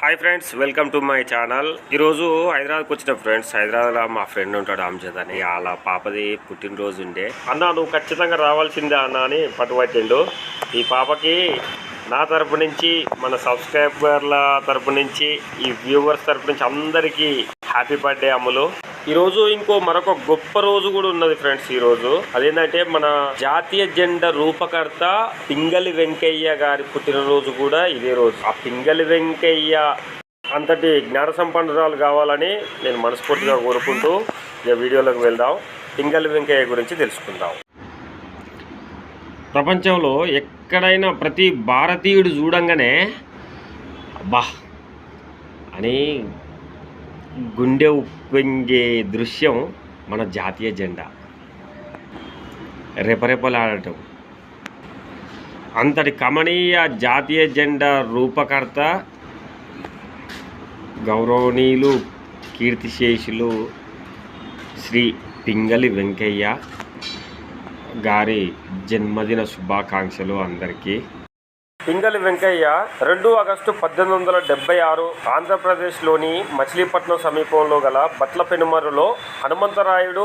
Hi friends welcome to my channel ఈరోజు హైదరాబాద్కి వచ్చిన ఫ్రెండ్స్ హైదరాబాద్లో మా ఫ్రెండ్ ఉంటాడు అంజద్ అని. వాళ్ళ పాపది పుట్టినరోజు ఉండే. అన్న నువ్వు ఖచ్చితంగా రావాల్సిందే అన్న అని పట్టుబట్టిండు. ఈ పాపకి నా తరపు నుంచి మన సబ్స్క్రైబర్ల తరపు నుంచి ఈ వ్యూవర్స్ తరపు నుంచి అందరికీ హ్యాపీ బర్త్డే అమ్ములు. ఈరోజు ఇంకో మరొక గొప్ప రోజు కూడా ఉన్నది ఫ్రెండ్స్ ఈరోజు. అదేంటంటే మన జాతీయ జెండా రూపకర్త పింగలి వెంకయ్య గారి పుట్టినరోజు కూడా ఇదే రోజు. ఆ పింగలి వెంకయ్య అంతటి జ్ఞాన సంపన్నురాలు కావాలని నేను మనస్ఫూర్తిగా కోరుకుంటూ ఇక వీడియోలోకి వెళ్దాం. పింగలి వెంకయ్య గురించి తెలుసుకుందాం. ప్రపంచంలో ఎక్కడైనా ప్రతి భారతీయుడు చూడంగానే అబ్బా అని గుండె ఉప్పొంగే దృశ్యం మన జాతీయ జెండా. రెపరెపలాడటం. అంతటి కమనీయ జాతీయ జెండా రూపకర్త గౌరవనీయులు కీర్తిశేషులు శ్రీ పింగళి వెంకయ్య గారి జన్మదిన శుభాకాంక్షలు అందరికీ. పింగళి వెంకయ్య రెండు ఆగస్టు పద్దెనిమిది వందల డెబ్బై ఆరు ఆంధ్రప్రదేశ్లోని మచిలీపట్నం సమీపంలో గల బట్ల పెనుమరులో హనుమంతరాయుడు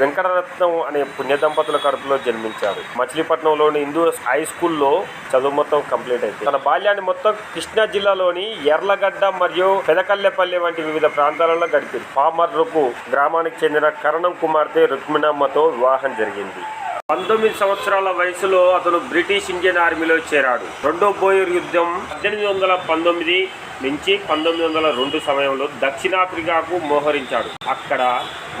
వెంకటరత్నం అనే పుణ్య దంపతుల కడుపులో జన్మించారు మచిలీపట్నంలోని హిందూ హై స్కూల్లో చదువు మొత్తం కంప్లీట్ అయింది. తన బాల్యాన్ని మొత్తం కృష్ణా జిల్లాలోని ఎర్లగడ్డ మరియు పెదకల్లెపల్లి వంటి వివిధ ప్రాంతాలలో గడిపింది. పామర్రుకు గ్రామానికి చెందిన కరణం కుమార్తె రుక్మిణమ్మతో వివాహం జరిగింది. పంతొమ్మిది సంవత్సరాల వయసులో అతను బ్రిటిష్ ఇండియన్ ఆర్మీలో చేరాడు. రెండో బోయర్ యుద్ధం పద్దెనిమిది వందల పంతొమ్మిది నుంచి పంతొమ్మిది వందల రెండు సమయంలో దక్షిణాఫ్రికాకు మోహరించాడు. అక్కడ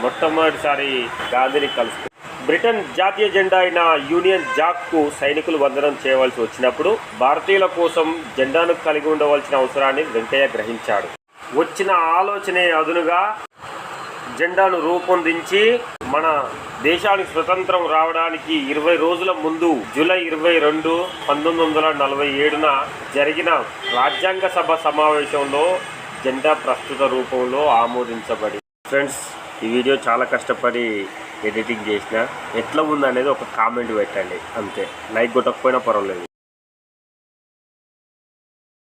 మొట్టమొదటిసారి గాంధీని కలుసుకున్నాడు. బ్రిటన్ జాతీయ జెండా అయిన యూనియన్ జాక్కు సైనికులు వందనం చేయవలసి వచ్చినప్పుడు భారతీయుల కోసం జెండాను కలిగి ఉండవలసిన అవసరాన్ని వెంకయ్య గ్రహించాడు. వచ్చిన ఆలోచనే అదునుగా జెండాను రూపొందించి మన దేశానికి స్వతంత్రం రావడానికి ఇరవై రోజుల ముందు జూలై ఇరవై రెండు పంతొమ్మిది వందల నలభై ఏడున జరిగిన రాజ్యాంగ సభ సమావేశంలో జెండా ప్రస్తుత రూపంలో ఆమోదించబడి ఫ్రెండ్స్ ఈ వీడియో చాలా కష్టపడి ఎడిటింగ్ చేసిన ఎట్లా ఉందనేది ఒక కామెంట్ పెట్టండి. అంతే. లైక్ కొట్టకపోయినా పర్వాలేదు.